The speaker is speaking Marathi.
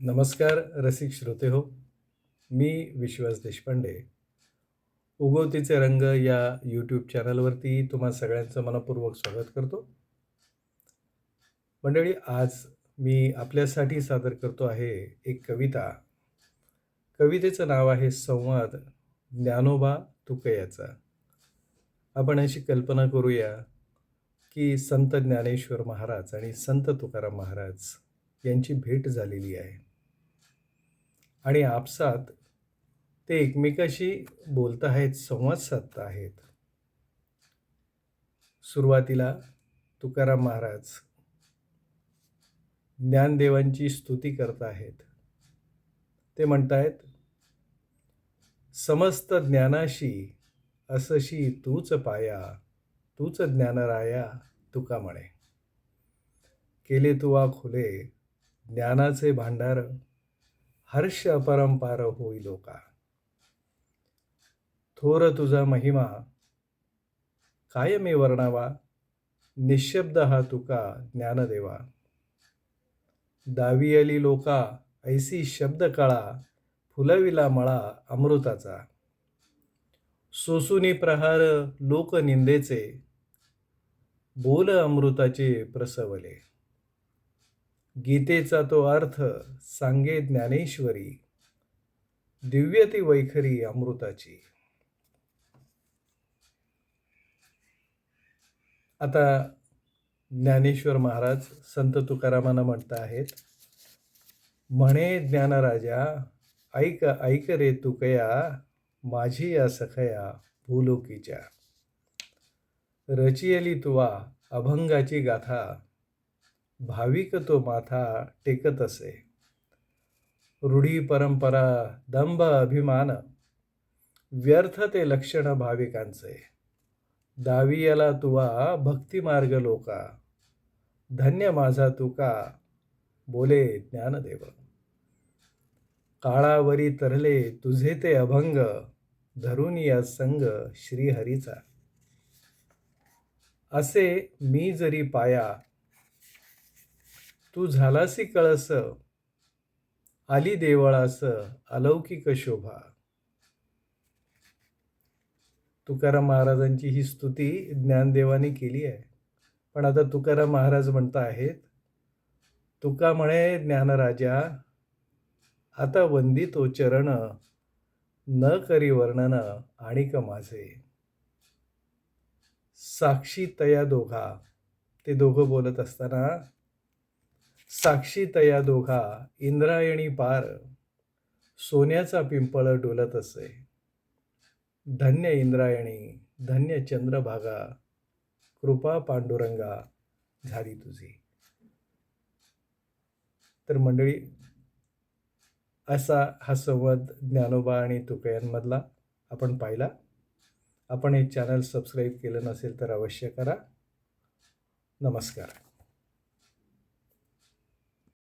नमस्कार रसिक श्रोते हो. मी विश्वास देशपांडे. उगवतीचे रंग या यूट्यूब चॅनलवरती तुम्हा सगळ्यांचं मनपूर्वक स्वागत करतो. मंडळी आज मी आपल्यासाठी सादर करतो आहे एक कविता. कवितेचं नाव आहे संवाद ज्ञानोबा तुकयाचा. आपण अशी कल्पना करूया की संत ज्ञानेश्वर महाराज आणि संत तुकाराम महाराज यांची भेट झालेली आहे. आणि आपसात ते एकमेकाशी बोलत आहेत संवाद साधत आहेत. सुरुवातीला तुकाराम महाराज ज्ञानदेवांची स्तुती करत आहेत. ते म्हणतायत समस्त ज्ञानाशी असशी तूच पाया तूच ज्ञानराया तुका म्हणे. केले तुवा खुले ज्ञानाचे भांडार हर्ष अपरंपार होई लोका. थोर तुझा महिमा काय मी वर्णावा निशब्द हा तुका ज्ञानदेवा दावी. आली लोका ऐसी शब्द कळा फुलविला मळा अमृताचा. सोसुनी प्रहार लोकनिंदेचे बोल अमृताचे प्रसवले. गीतेचा तो अर्थ सांगे ज्ञानेश्वरी. दिव्य ती वैखरी अमृताची. आता ज्ञानेश्वर महाराज संत तुकारामांना म्हणत आहेत म्हणे ज्ञानराजा ऐक ऐक रे तुकया माझी या सखया भूलोकीच्या. रचियली तुवा अभंगाची गाथा भाविक तो माथा टेकत असे. रूढी परंपरा दंभ अभिमान व्यर्थ ते लक्षण भाविकांचे. दावियाला तुवा भक्तिमार्ग लोका धन्य माझा तुका बोले ज्ञानदेव. काळावरी तरले तुझे ते अभंग धरून या संग श्रीहरीचा. असे मी जरी पाया तू झालासी कळस आली देवळास अलौकिक शोभा. तुकाराम महाराजांची ही स्तुती ज्ञानदेवाने केली आहे. पण आता तुकाराम महाराज म्हणता आहेत तुका म्हणे ज्ञानराजा आता वंदितो चरण न करी वर्णन आणि माझे. साक्षी तया दोघा. ते दोघं बोलत असताना साक्षी तया दोघा इंद्रायणी पार. सोन्याचा पिंपळ डोलत असे. धन्य इंद्रायणी धन्य चंद्रभागा. कृपा पांडुरंगा झाली तुझी. तर मंडळी असा हा संवाद ज्ञानोबा आणि तुकयांमधला आपण पाहिला. आपण हे चॅनल सबस्क्राईब केलं नसेल तर अवश्य करा. नमस्कार.